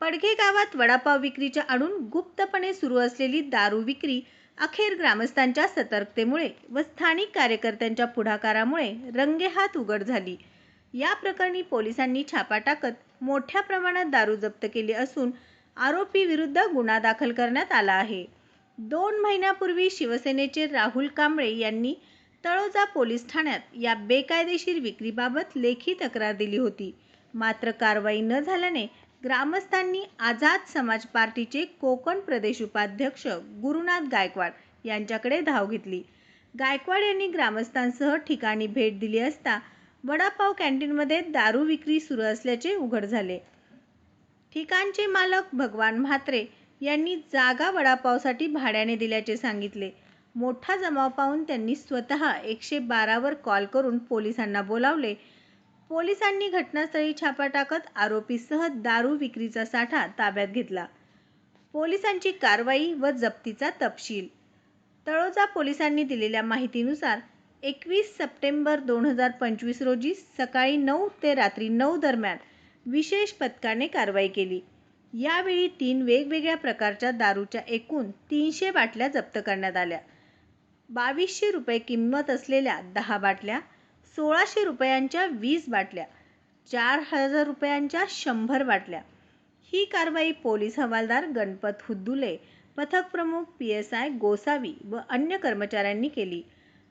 पडघे गावात वडापाव विक्रीच्या आणून गुप्तपणे सुरू असलेली दारू विक्री अखेर ग्रामस्थांच्या सतर्कतेमुळे व स्थानिक कार्यकर्त्यांच्या पुढाकारामुळे रंगेहात उघड झाली. या प्रकरणी पोलिसांनी छापा टाकत मोठ्या प्रमाणात दारू जप्त केली असून आरोपी विरुद्ध गुन्हा दाखल करण्यात आला आहे. दोन महिन्यापूर्वी शिवसेनेचे राहुल कांबळे यांनी तळोजा पोलीस ठाण्यात या बेकायदेशीर विक्रीबाबत लेखी तक्रार दिली होती. मात्र कारवाई न झाल्याने ग्रामस्थांनी आझाद समाज पार्टीचे कोकण प्रदेश उपाध्यक्ष गुरुनाथ गायकवाड यांच्याकडे धाव घेतली. गायकवाड यांनी ग्रामस्थांसह ठिकाणी भेट दिली असता वडापाव कॅन्टीनमध्ये दारू विक्री सुरू असल्याचे उघड झाले. ठिकाणचे मालक भगवान म्हात्रे यांनी जागा वडापावसाठी भाड्याने दिल्याचे सांगितले. मोठा जमाव पाहून त्यांनी स्वतः एकशे बारावर कॉल करून पोलिसांना बोलावले. पोलिसांनी घटनास्थळी छापा टाकत आरोपीसह दारू विक्रीचा साठा ताब्यात घेतला. पोलिसांची कारवाई व जप्तीचा तपशील. तळोजा पोलिसांनी दिलेल्या माहितीनुसार एकवीस सप्टेंबर दोन हजार पंचवीस रोजी सकाळी नऊ ते रात्री नऊ दरम्यान विशेष पथकाने कारवाई केली. यावेळी तीन वेगवेगळ्या प्रकारच्या दारूच्या एकूण तीनशे बाटल्या जप्त करण्यात आल्या. बावीसशे रुपये किंमत असलेल्या दहा बाटल्या सोळाशे रुपयांच्या वीस बाटल्या चार हजार रुपयांच्या शंभर बाटल्या. ही कारवाई पोलीस हवालदार गणपत हुद्दुले पथक प्रमुख पी एस आय गोसावी व अन्य कर्मचाऱ्यांनी केली.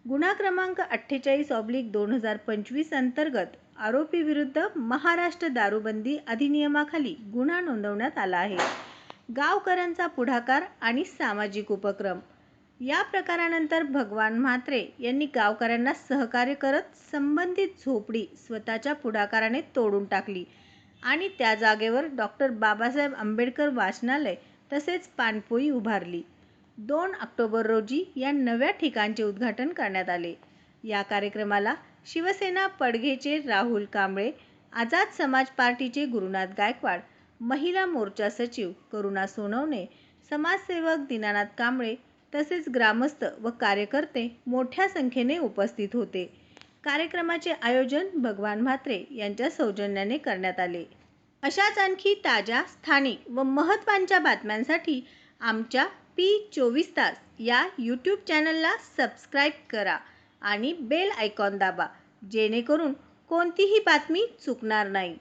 गुन्हा क्रमांक अठ्ठेचाळीस ऑब्लिक दोन हजार पंचवीस अंतर्गत आरोपीविरुद्ध महाराष्ट्र दारूबंदी अधिनियमाखाली गुन्हा नोंदवण्यात आला आहे. गावकऱ्यांचा पुढाकार आणि सामाजिक उपक्रम. या प्रकारानंतर भगवान म्हात्रे यांनी गावकऱ्यांना सहकार्य करत संबंधित झोपडी स्वतःच्या पुढाकाराने तोडून टाकली. आणि त्या जागेवर डॉक्टर बाबासाहेब आंबेडकर वाचनालय तसेच पाणपोई उभारली. दोन ऑक्टोबर रोजी या नव्या ठिकाणचे उद्घाटन करण्यात आले. या कार्यक्रमाला शिवसेना पडघेचे राहुल कांबळे आझाद समाज पार्टीचे गुरुनाथ गायकवाड महिला मोर्चा सचिव करुणा सोनवणे समाजसेवक दीनानाथ कांबळे तसेच ग्रामस्थ व कार्यकर्ते मोठ्या संख्येने उपस्थित होते. कार्यक्रमाचे आयोजन भगवान म्हात्रे यांच्या सौजन्याने करण्यात आले. अशाच आणखी ताज्या स्थानिक व महत्त्वांच्या बातम्यांसाठी आमच्या पी चोवीस तास या यूट्यूब चॅनलला सबस्क्राईब करा आणि बेल आयकॉन दाबा जेणेकरून कोणतीही बातमी चुकणार नाही.